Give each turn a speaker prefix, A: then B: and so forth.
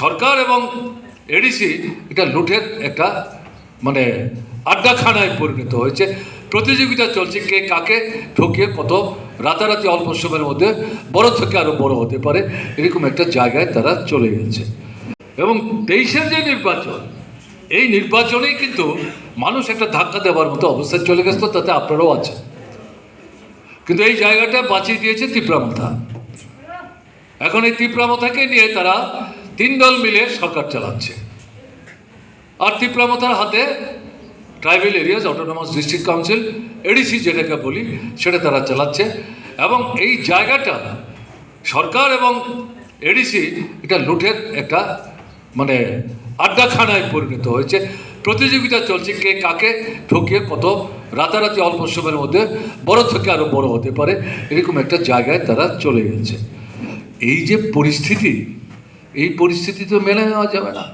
A: সরকার এবং এডিসি এটা লুটের একটা মানে আড্ডাখানায় পরিণত হয়েছে। প্রতিযোগিতা চলছে, কে কাকে ঠকিয়ে কত রাতারাতি অল্প সময়ের মধ্যে বড় থেকে আরও বড় হতে পারে, এরকম একটা জায়গায় তারা চলে গেছে। এবং তেইশের যে নির্বাচন, এই নির্বাচনেই কিন্তু মানুষ একটা ধাক্কা দেওয়ার মতো অবস্থায় চলে গেছে তাতে আপনারাও আছেন। কিন্তু এই জায়গাটা বাঁচিয়ে দিয়েছে তিপ্রামাথা এখন এই তিপ্রামথাকে নিয়ে তারা তিন দল মিলে সরকার চালাচ্ছে। আর তিপ্রামথার হাতে tribal areas autonomous district council ADC যেটাকে বলি, সেটা তারা চালাচ্ছে। এবং এই জায়গাটা সরকার এবং এডিসি এটা লুটের একটা মানে আড্ডাখানায় পরিণত হয়েছে। প্রতিযোগিতা চলছে, কে কাকে ঠকিয়ে কত রাতারাতি অল্প সময়ের মধ্যে বড় থেকে আরও বড় হতে পারে, এরকম একটা জায়গায় তারা চলে গেছে। এই যে পরিস্থিতি এই পরিস্থিতি তো মেনে নেওয়া যাবে না।